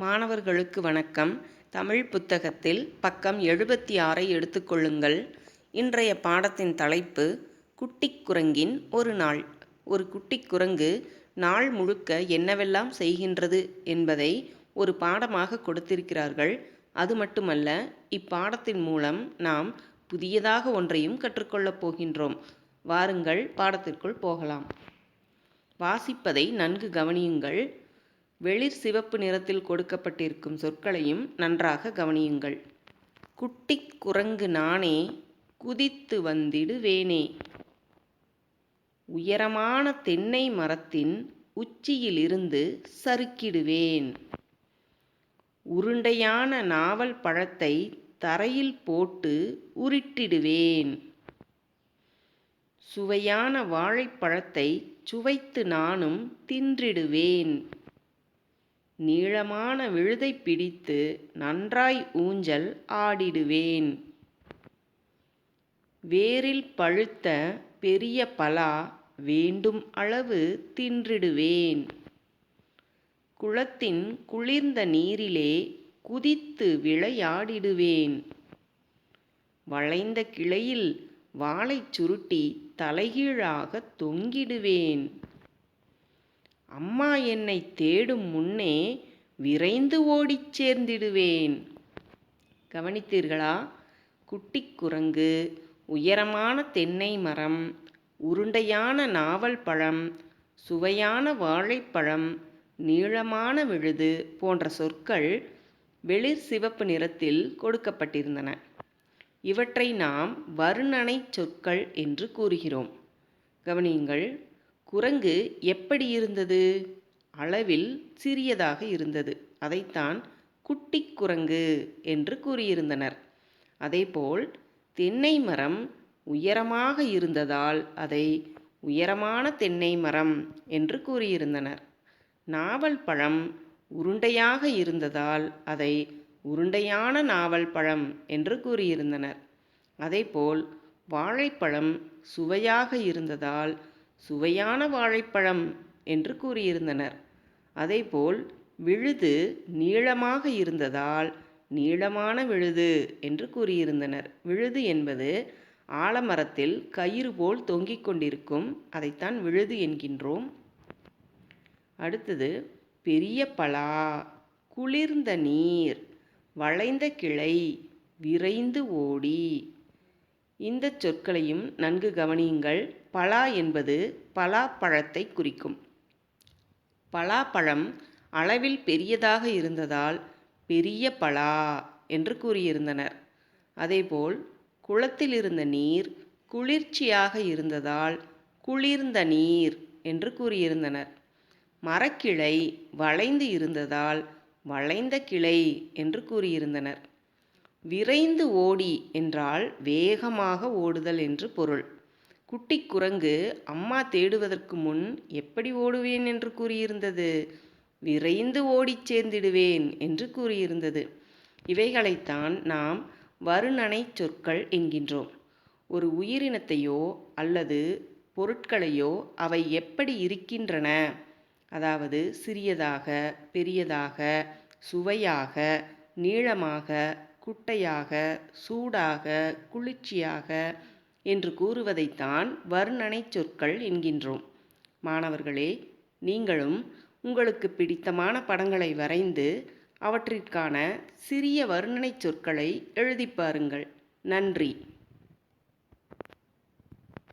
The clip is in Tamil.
மாணவர்களுக்கு வணக்கம். தமிழ் புத்தகத்தில் பக்கம் எழுபத்தி ஆறை எடுத்துக்கொள்ளுங்கள் இன்றைய பாடத்தின் தலைப்பு குட்டிக் குரங்கின் ஒரு நாள். ஒரு குட்டிக் குரங்கு நாள் முழுக்க என்னவெல்லாம் செய்கின்றது என்பதை ஒரு பாடமாக கொடுத்திருக்கிறார்கள். அது மட்டுமல்ல இப்பாடத்தின் மூலம் நாம் புதியதாக ஒன்றையும் கற்றுக்கொள்ளப் போகின்றோம். வாருங்கள் பாடத்திற்குள் போகலாம். வாசிப்பதை நன்கு கவனியுங்கள். வெளிர் சிவப்பு நிறத்தில் கொடுக்கப்பட்டிருக்கும் சொற்களையும் நன்றாக கவனியுங்கள். குட்டிக் குரங்கு நானே குதித்து வந்திடுவேனே. உயரமான தென்னை மரத்தின் உச்சியிலிருந்து சறுக்கிடுவேன். உருண்டையான நாவல் பழத்தை தரையில் போட்டு உருட்டிடுவேன். சுவையான வாழைப்பழத்தை சுவைத்து நானும் தின்றிடுவேன். நீளமான விழுதை பிடித்து நன்றாய் ஊஞ்சல் ஆடிடுவேன். வேரில் பழுத்த பெரிய பலா வேண்டும் அளவு தின்றிடுவேன். குளத்தின் குளிர்ந்த நீரிலே குதித்து விளையாடிடுவேன். வளைந்த கிளையில் வாளைச் சுருட்டி தலைகீழாக தொங்கிடுவேன். அம்மா என்னை தேடும் முன்னே விரைந்து ஓடிச் சேர்ந்திடுவேன். கவனித்தீர்களா? குட்டிக் குரங்கு உயரமான தென்னை மரம் உருண்டையான நாவல் பழம் சுவையான வாழைப்பழம் நீளமான விழுது போன்ற சொற்கள் வெளிர் சிவப்பு நிறத்தில் கொடுக்கப்பட்டிருந்தன. இவற்றை நாம் வருணனை சொற்கள் என்று கூறுகிறோம். கவனியுங்கள். குரங்கு எப்படி இருந்தது? அளவில் சிறியதாக இருந்தது. அதைத்தான் குட்டிக் குரங்கு என்று கூறியிருந்தனர். அதேபோல் தென்னை மரம் உயரமாக இருந்ததால் அதை உயரமான தென்னை மரம் என்று கூறியிருந்தனர். நாவல் பழம் உருண்டையாக இருந்ததால் அதை உருண்டையான நாவல் பழம் என்று கூறியிருந்தனர். அதேபோல் வாழைப்பழம் சுவையாக இருந்ததால் சுவையான வாழைப்பழம் என்று கூறியிருந்தனர். அதேபோல் விழுது நீளமாக இருந்ததால் நீளமான விழுது என்று கூறியிருந்தனர். விழுது என்பது ஆலமரத்தில் கயிறு போல் தொங்கிக் கொண்டிருக்கும் அதைத்தான் விழுது என்கின்றோம். அடுத்தது பெரிய பலா குளிர்ந்த நீர் வளைந்த கிளை விரைந்து ஓடி இந்த சொற்களையும் நன்கு கவனியுங்கள். பலா என்பது பலாப்பழத்தை குறிக்கும். பலாப்பழம் அளவில் பெரியதாக இருந்ததால் பெரிய பலா என்று கூறியிருந்தனர். அதேபோல் குளத்தில் இருந்த நீர் குளிர்ச்சியாக இருந்ததால் குளிர்ந்த நீர் என்று கூறியிருந்தனர். மரக்கிளை வளைந்து இருந்ததால் வளைந்த கிளை என்று கூறியிருந்தனர். விரைந்து ஓடி என்றால் வேகமாக ஓடுதல் என்று பொருள். குட்டி குரங்கு அம்மா தேடுவதற்கு முன் எப்படி ஓடுவேன் என்று கூறியிருந்தது? விரைந்து ஓடிச் சேர்ந்திடுவேன் என்று கூறியிருந்தது. இவைகளைத்தான் நாம் வருணனை சொற்கள் என்கின்றோம். ஒரு உயிரினத்தையோ அல்லது பொருட்களையோ அவை எப்படி இருக்கின்றன? அதாவது சிறியதாக பெரியதாக சுவையாக நீளமாக குட்டையாக சூடாக குளிர்ச்சியாக என்று கூறுவதைத்தான் வர்ணனை சொற்கள் என்கின்றோம். மாணவர்களே நீங்களும் உங்களுக்கு பிடித்தமான படங்களை வரைந்து அவற்றிற்கான சிறிய வர்ணனை சொற்களை எழுதி பாருங்கள். நன்றி.